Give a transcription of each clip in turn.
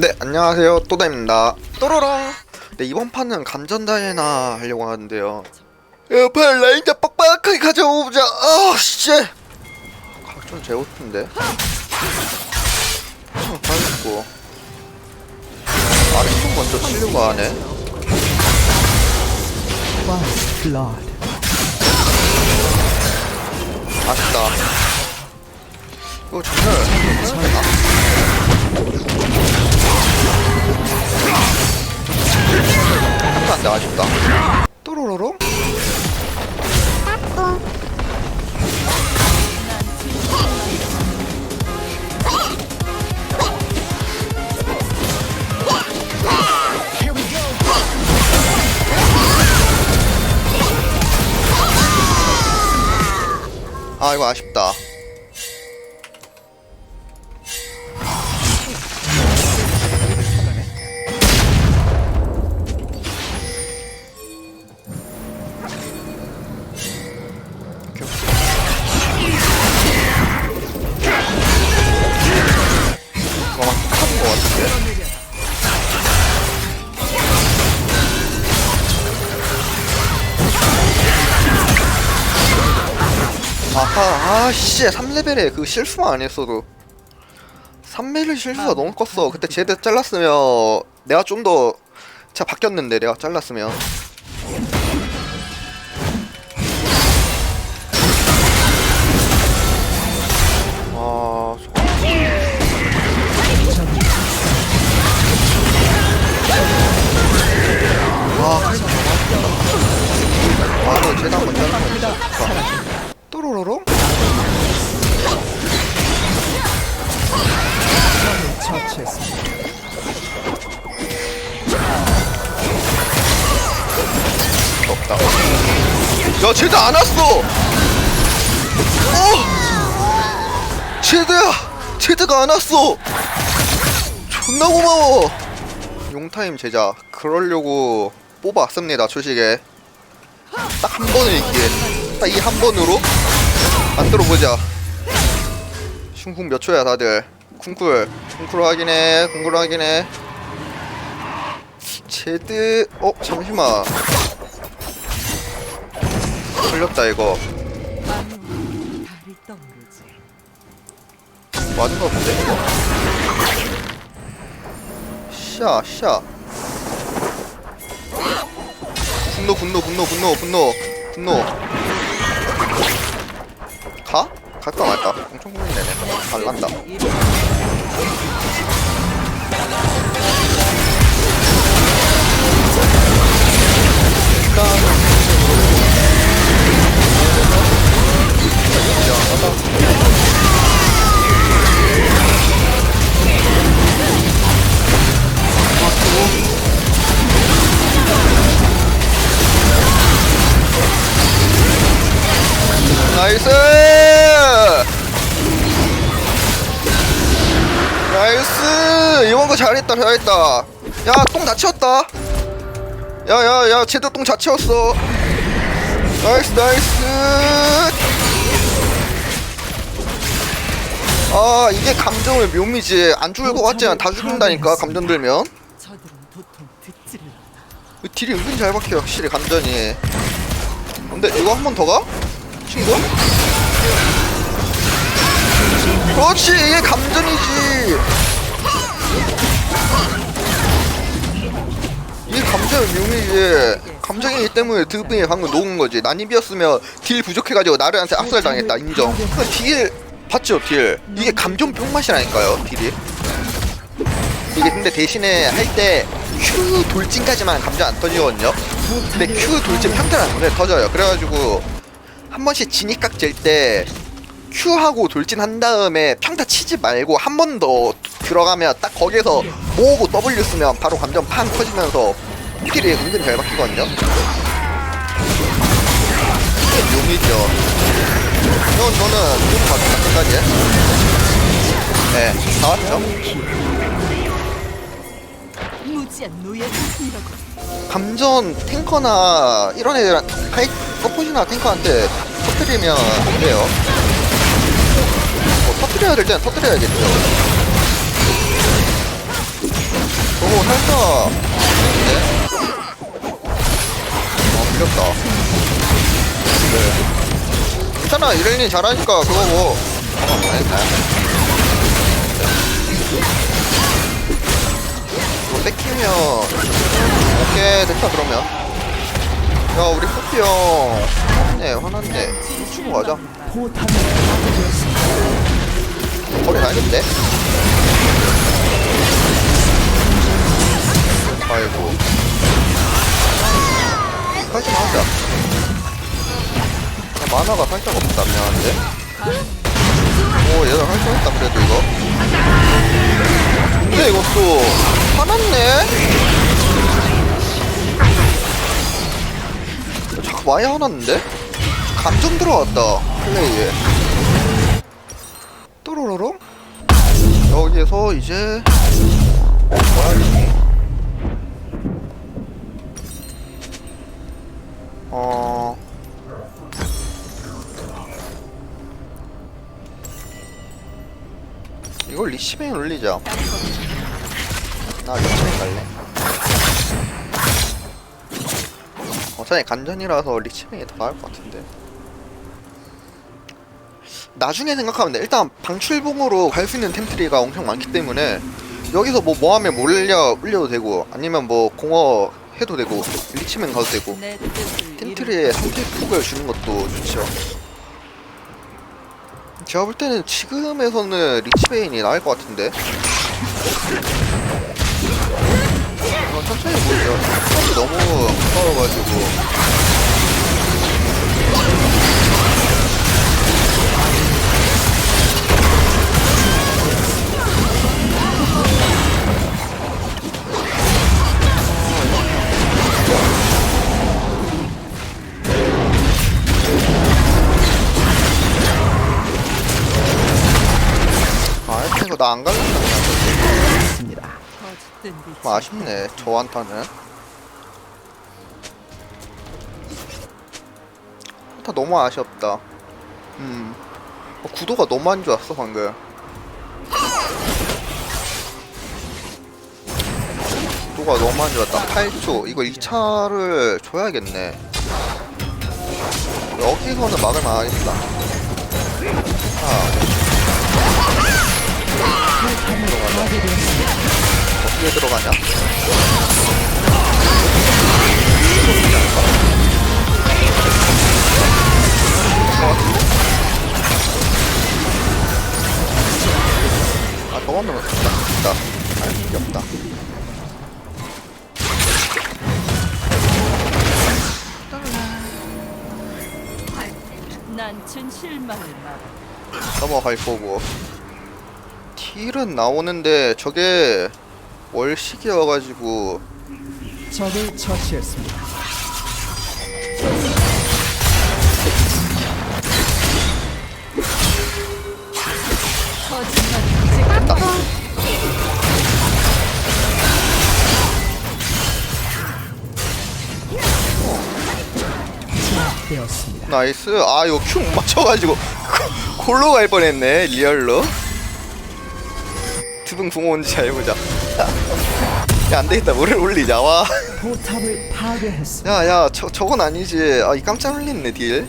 네 안녕하세요. 또다입니다. 또로롱! 네 이번 판은 감전 다이애나 하려고 하는데요. 야팔 라인자 빡빡하게 가져오자! 아 씨! 각좀 제고픈데? 참 빠졌고. 아래쪽 먼저 치려고 하네. 아쉽다. 이거 정말 안돼 아쉽다. 또로로롱 아 이거 아쉽다 아하 아씨 3레벨에 그 실수만 안 했어도. 3레벨 실수가 너무 컸어. 그때 제드 잘랐으면 내가 좀더자 바뀌었는데 내가 잘랐으면. 아 저거 아 아, 너 제드 한번 잘라면 좋다. 왔어! 어! 쟤드야! 쟤드가 안 왔어! 존나 고마워! 용타임 제자. 그러려고 뽑아왔습니다, 초식에. 딱 한 번을 이기게. 딱이 한 번으로 만들어 보자. 슝쿵 몇 초야, 다들. 쿵쿨. 쿵쿨 확인해. 쿵쿨 확인해. 제드, 어, 잠시만. 걸렸다 이거. 맞은 거 같은데 이거 샤, 샤 분노 분노 분노 분노 분노 분노 가? 갈까 말까? 엄청 고민되네 갈란다 나이스! 나이스! 이번 거 잘했다, 잘했다. 야, 똥다 치웠다. 야, 야, 야, 쟤도 똥다 치웠어. 나이스, 나이스! 아, 이게 감정의 묘미지. 안 죽을 것 같지 않아. 다 죽는다니까, 감정 들면. 딜이 은근 잘 박혀, 확실히 감전이. 근데 이거 한 번 더 가? 친구? 그렇지 이게 감전이지 이게 감전의 묘미지 감정이기 때문에 드빙이 방금 녹은 거지 난입이었으면 딜 부족해가지고 나르한테 압살 당했다 인정 그 딜 봤죠 딜. 이게 감전 뿅맛이라니까요 딜이. 이게 근데 대신에 할 때 Q 돌진까지만 감전 안 터지거든요. 근데 Q 돌진 평타는 눈에 터져요. 그래가지고 한 번씩 진입각 질때 Q하고 돌진 한 다음에 평타 치지 말고 한 번 더 들어가면 딱 거기에서 모으고 W 쓰면 바로 감전 판 터지면서 딜이 은근 잘 박히거든요. 이게 묘미죠 이건 저는 좀 봤다 끝까지 네 다 왔죠 무지한 노예를 이라고 감전 탱커나 이런 애들 하이 서포시나 탱커한테 터뜨리면 안 돼요. 뭐 터뜨려야 될 때는 터뜨려야겠죠. 살짝 네. 아 밀렸다 네 괜찮아. 이레인이 잘하니까 그거고 어, 알겠네 이거 뺏기면. 오케이 됐다 그러면. 야 우리 포피 형. 화났네 화났네. 춤추고 가자. 거리 가야겠는데? 아이고 만화가 살짝 없다 미안한데 오 얘들 활성했다 그래도 이거. 근데 이것도 화났네? 자꾸 많이 화났는데? 감정 들어왔다 플레이에. 또로로롱? 여기에서 이제 뭐야 이게 어 이걸 리시뱅 올리자 나 리시뱅 갈래 어차피 간전이라서 리치뱅이 더 나을 것 같은데 나중에 생각하면 돼. 일단 방출봉으로 갈 수 있는 템트리가 엄청 많기 때문에 여기서 뭐 뭐하면 몰려 올려도 되고 아니면 뭐 공어 해도 되고 리치맨 가도 되고 내 뜻을 템트리에 상태 폭을 주는 것도 좋죠. 제가 볼 때는 지금에서는 리치베인이 나을 것 같은데. 어, 천천히 보이죠. 너무 가까워가지고. 좀 아쉽네. 저 한타는. 한타 너무 아쉬웠다. 음. 어, 구도가 너무 안 좋았어 방금. 구도가 너무 안 좋았다. 8초. 이거 2차를 줘야겠네. 여기서는 막을 만하겠다. 아. 어떻게 들어가냐? 아 저거는 없다 없다 아 말한다. 넘어갈 거고 딜은 나오는데 저게 월식이어가지고 적을 처치했습니다. 되었습니다. 나이스 아 이거 큐 못 맞춰가지고 골로 갈 뻔했네 리얼로 두분 궁 온지 잘 보자. 야 안되겠다. 뭐를 올리자. 와. 포탑을 파괴했습니다. 야야 저, 저건 아니지. 아 이 깜짝 놀랐네 딜아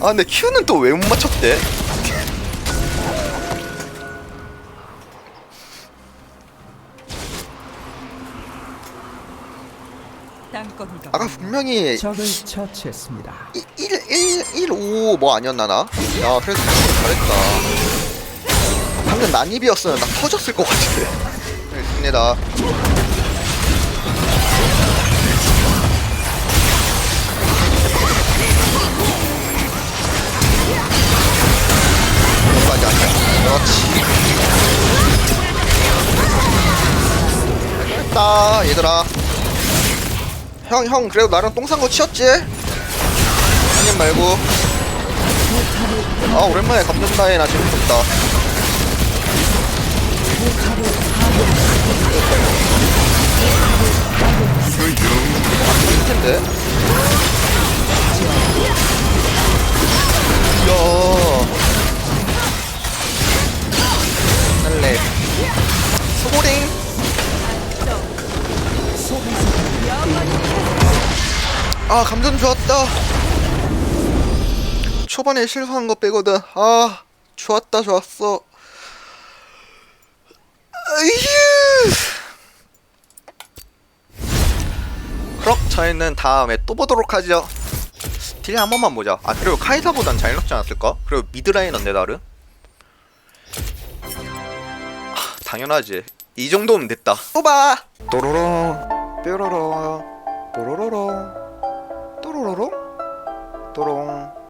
근데 큐는 또 왜 못 맞췄대? 땅거미가 아까 분명히 적을 처치했습니다. 1, 1, 1, 5 뭐 아니었나 나? 야 그래도 잘했다 방금 난입이었으면 나 터졌을 것 같은데. 알겠습니다. 끝까지 하자 그렇지. 됐다 얘들아. 형 형 그래도 나랑 똥 싼 거 치웠지? 형님 말고. 아 오랜만에 감전다해 나 재밌었다 아 감전 좋았다. 초반에 실수한 거 빼고는 아 좋았다 좋았어. 그럼 저희는 다음에 또 보도록 하죠. 딜 한 번만 보자. 아 그리고 카이사보단 잘 넣지 않았을까? 그리고 미드라인 언데다르 아, 당연하지. 이 정도면 됐다. 또봐 또로롱 뾰로롱 뽀로로롱 또로로롱 또롱